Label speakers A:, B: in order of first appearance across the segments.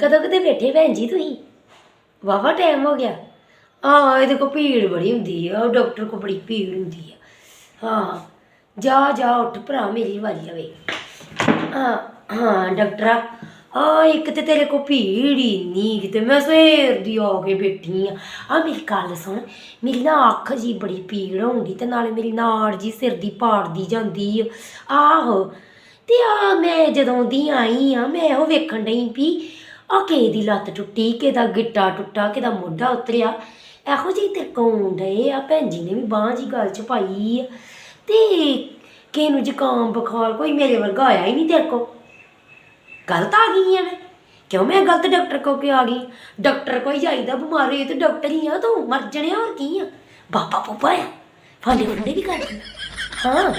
A: ਕਦੋਂ ਕਦੇ ਬੈਠੇ ਭੈਣ ਜੀ ਤੁਸੀਂ? ਵਾਵਾ ਟਾਈਮ ਹੋ ਗਿਆ। ਹਾਂ ਇਹਦੇ ਕੋ ਭੀੜ ਬੜੀ ਹੁੰਦੀ ਆ, ਉਹ ਡਾਕਟਰ ਕੋ ਬੜੀ ਭੀੜ ਹੁੰਦੀ ਆ। ਹਾਂ, ਜਾ ਜਾ, ਉੱਠ ਭਰਾ, ਮੇਰੀ ਵਾਰੀ ਆਵੇ। ਹਾਂ ਹਾਂ, ਡਾਕਟਰਾ ਆ ਇੱਕ ਤੇ ਤੇਰੇ ਕੋ ਭੀੜ ਹੀ ਨਹੀਂ ਕਿਤੇ ਮੈਂ ਸਵੇਰ ਦੀ ਆ ਕੇ ਬੈਠੀ ਆ। ਆ ਮੇਰੀ ਗੱਲ ਸੁਣ, ਮੇਰੀ ਨਾ ਅੱਖ ਜੀ ਬੜੀ ਪੀੜ ਹੁੰਦੀ ਤੇ ਨਾਲੇ ਮੇਰੀ ਨਾੜ ਜੀ ਸਿਰ ਦੀ ਪਾੜਦੀ ਜਾਂਦੀ ਆ। ਆਹੋ, ਤੇ ਆ ਮੈਂ ਜਦੋਂ ਦੀ ਆਈ ਆ, ਮੈਂ ਉਹ ਵੇਖਣ ਡਈ ਵੀ ਆ ਕਿਸੇ ਦੀ ਲੱਤ ਟੁੱਟੀ, ਕਿਹਦਾ ਗਿੱਟਾ ਟੁੱਟਾ, ਕਿਹਦਾ ਮੋਢਾ ਉਤਰਿਆ? ਇਹੋ ਜਿਹੀ ਤੇ ਕੌਣ ਡਏ ਆ, ਭੈਣ ਜੀ ਨੇ ਵੀ ਬਾਂਹ ਜੀ ਗੱਲ ਚ ਪਾਈ ਆ। ਤੇ ਕਿਸੇ ਨੂੰ ਜ਼ੁਕਾਮ ਬੁਖਾਰ, ਕੋਈ ਮੇਰੇ ਵਰਗਾ ਆਇਆ ਹੀ ਨਹੀਂ ਤੇਰੇ ਕੋ ਗਲਤ ਆ ਗਈ ਆ ਮੈਂ? ਕਿਉਂ ਮੈਂ ਗਲਤ ਡਾਕਟਰ ਕੋ ਕਿ ਆ ਗਈ? ਡਾਕਟਰ ਕੋਈ ਜਾਈਦਾ ਬਿਮਾਰ ਬਿਮਾਰੀ ਤੇ ਡਾਕਟਰ ਹੀ ਆ, ਤੂੰ ਮਰ ਜਣਿਆ ਹੋਰ ਕੀ ਆ? ਬਾਪਾ ਪੂਪਾ ਆ। ਫਾਂਡੇ ਫੁੰਡੇ ਵੀ ਕਰਦੀ ਹਾਂ।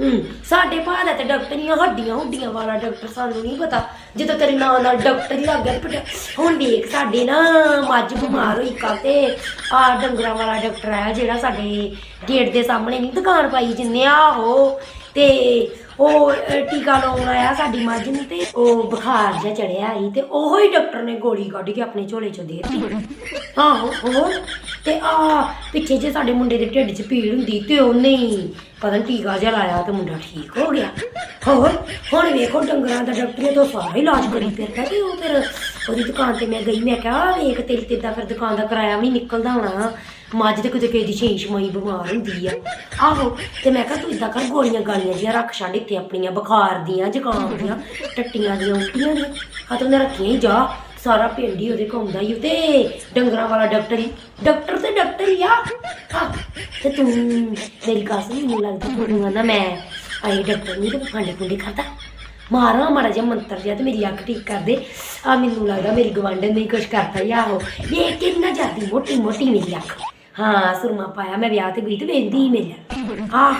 A: ਹੂੰ, ਸਾਡੇ ਭਾਅ ਦਾ ਤੇ ਡਾਕਟਰ ਹੀ ਹੱਡੀਆਂ ਹੁੱਡੀਆਂ ਵਾਲਾ ਡਾਕਟਰ, ਸਾਨੂੰ ਨਹੀਂ ਪਤਾ। ਜਦੋਂ ਤੇਰੇ ਨਾਂ ਨਾਲ ਡਾਕਟਰ ਹੀ ਲੱਗ ਗਿਆ ਤੇ ਹੁਣ ਦੇਖ, ਸਾਡੇ ਨਾ ਮੱਝ ਬਿਮਾਰ ਹੋਈ ਕੱਲ ਤੇ ਆ ਡੰਗਰਾਂ ਵਾਲਾ ਡਾਕਟਰ ਆਇਆ ਜਿਹੜਾ ਸਾਡੇ ਗੇਟ ਦੇ ਸਾਹਮਣੇ ਨਹੀਂ ਦੁਕਾਨ ਪਾਈ ਜਿੰਨੇ ਆ ਉਹ ਤੇ ਉਹ ਅ, ਟੀਕਾ ਲਾਉਣ ਆਇਆ ਸਾਡੀ ਮੱਝ ਨੂੰ ਤੇ ਉਹ ਬੁਖਾਰ ਜਿਹਾ ਚੜਿਆ ਸੀ ਤੇ ਉਹੋ ਹੀ ਡਾਕਟਰ ਨੇ ਗੋਲੀ ਕੱਢ ਕੇ ਆਪਣੇ ਝੋਲੇ ਚੋਂ ਦੇ ਦਿੱਤੀ। ਆਹੋ ਹੋਰ ਤੇ ਆ ਪਿੱਛੇ ਜੇ ਸਾਡੇ ਮੁੰਡੇ ਦੇ ਢਿੱਡ 'ਚ ਪੀੜ ਹੁੰਦੀ ਤੇ ਉਹਨੇ ਹੀ ਪਤਾ ਨੀ ਟੀਕਾ ਜਿਹਾ ਲਾਇਆ ਤੇ ਮੁੰਡਾ ਠੀਕ ਹੋ ਗਿਆ। ਹੋਰ ਹੁਣ ਵੇਖੋ ਡੰਗਰਾਂ ਦਾ ਡਾਕਟਰ ਨੇ ਤਾਂ ਸਾਰਾ ਇਲਾਜ ਕਰੀ ਫਿਰਦਾ ਤੇ ਉਹ ਫਿਰ ਉਹਦੀ ਦੁਕਾਨ ਤੇ ਮੈਂ ਗਈ ਮੈਂ ਕਿਹਾ ਆਹ ਵੇਖ ਤੇਰੀ ਤੇ ਤਾਂ ਫਿਰ ਦੁਕਾਨ ਦਾ ਕਿਰਾਇਆ ਵੀ ਨਿਕਲਦਾ ਹੋਣਾ। ਮੱਝ ਤੇ ਕਿਤੇ ਕਿਸੇ ਦੀ ਛੇਂਛ ਮਈ ਬਿਮਾਰ ਹੁੰਦੀ ਆ। ਆਹੋ, ਤੇ ਮੈਂ ਕਿਹਾ ਤੂੰ ਇਦਾਂ ਕਰ, ਗੋਲੀਆਂ ਗਾਲੀਆਂ ਜਿਹੀਆਂ ਰੱਖ ਛੱਡ, ਇੱਥੇ ਆਪਣੀਆਂ ਬੁਖਾਰ ਦੀਆਂ, ਜ਼ੁਕਾਮ ਦੀਆਂ, ਟੱਟੀਆਂ ਦੀਆਂ ਉਲਟੀਆਂ ਦੀਆਂ ਆ ਤੂੰ ਨੇ ਰੱਖੀਆਂ ਹੀ ਜਾ। ਸਾਰਾ ਪਿੰਡ ਹੀ ਉਹਦੇ ਘੁੰਮਦਾ ਹੀ ਤੇ ਡੰਗਰਾਂ ਵਾਲਾ ਡਾਕਟਰ ਹੀ ਡਾਕਟਰ ਤੇ ਡਾਕਟਰ ਹੀ ਆ। ਤੇ ਤੂੰ, ਮੇਰੀ ਗੱਲ ਸੁਣ, ਮੈਨੂੰ ਲੱਗਦਾ ਤੂੰ ਨਾ ਮੈਂ ਆਈ ਡਾਕਟਰ ਨਹੀਂ ਤੇ ਫਾਂਡੇ ਫੁੰਡੇ ਖਾਦਾ ਮਾਰਾਂ ਮਾੜਾ ਜਿਹਾ ਮੰਤਰ ਜਿਹਾ ਤੇ ਮੇਰੀ ਅੱਖ ਠੀਕ ਕਰ ਦੇ। ਆ ਮੈਨੂੰ ਲੱਗਦਾ ਮੇਰੀ ਗਵਾਂਢਣ ਨੇ ਕੁਝ ਕਰਤਾ ਹੀ ਆਹੋ। ਇਹ ਕਿੰਨਾ ਜਾਂਦੀ ਮੋਟੀ ਮੋਟੀ ਮੇਰੀ ਅੱਖ। ਹਾਂ, ਸੁਰਮਾ ਪਾਇਆ, ਮੈਂ ਵਿਆਹ ਤੇ ਗਈ ਤੇ ਵੇਂਦੀ ਹੀ ਮੇਰੀ ਹਾਂ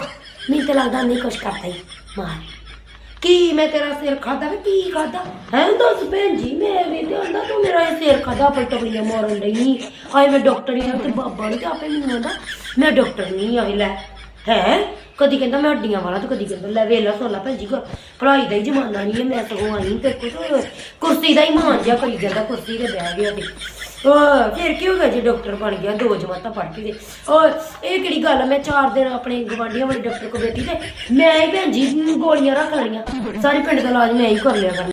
A: ਮੈਨੂੰ ਤਾਂ ਲੱਗਦਾ ਨਹੀਂ ਕੁਛ ਕਰਦਾ ਹੀ। ਮਾਰ। ਕੀ ਮੈਂ ਤੇਰਾ ਸਿਰ ਖਾਦਾ ਵੇ ਕੀ ਖਾਦਾ ਹੈ, ਦੱਸ ਭੈਣ ਜੀ, ਮੈਂ ਵੀ ਤੇ ਆਂਦਾ ਤੂੰ ਮੇਰਾ ਇਹ ਸਿਰ ਖਾਦਾ ਪਰ ਟਪੜੀਆਂ ਮਾਰਨ ਲਈ ਆਏ ਮੈਂ ਡਾਕਟਰ ਹੀ ਆ ਤੇ ਬਾਬਾ ਨੇ ਤੇ ਆਪੇ ਮੈਨੂੰ ਆਂਦਾ, ਮੈਂ ਡਾਕਟਰ ਨਹੀਂ ਆਈ ਲੈ। ਹੈ? ਕਦੀ ਕਹਿੰਦਾ ਮੈਂ ਹੱਡੀਆਂ ਵਾਲਾ ਤੇ ਕਦੀ ਕਹਿੰਦਾ, ਲੈ ਵੇਲਾ ਸੋਲਾ ਭੈਣ ਜੀ ਪੜਾਈ ਦਾ ਹੀ ਜ਼ਮਾਨਾ ਨਹੀਂ ਹੈ, ਮੈਂ ਸਗੋਂ ਆਈ ਤੇ ਕੁਝ ਕੁਰਸੀ ਦਾ ਹੀ ਮਾਨ ਜਿਹਾ ਕਰੀ ਜਾਂਦਾ, ਕੁਰਸੀ ਤੇ ਬਹਿ ਗਿਆ ਤੇ। ਉਹ ਫਿਰ ਕੀ ਹੋ ਗਿਆ ਜੀ ਡਾਕਟਰ ਬਣ ਗਿਆ ਦੋ ਜਮਾਤਾਂ ਪੜ੍ਹ ਕੇ ਤੇ ਉਹ ਇਹ ਕਿਹੜੀ ਗੱਲ ਆ, ਮੈਂ ਚਾਰ ਦਿਨ ਆਪਣੇ ਗਵਾਂਢੀਆਂ ਵਾਲੇ ਡਾਕਟਰ ਕੋਲ ਬੈਠੀ ਤੇ ਮੈਂ ਹੀ ਭੈਣ ਜੀ ਗੋਲੀਆਂ ਰੱਖ ਲਈਆਂ ਸਾਰੇ ਪਿੰਡ ਦਾ ਇਲਾਜ ਮੈਂ ਹੀ ਕਰ ਲਿਆ ਕਰਨਾ।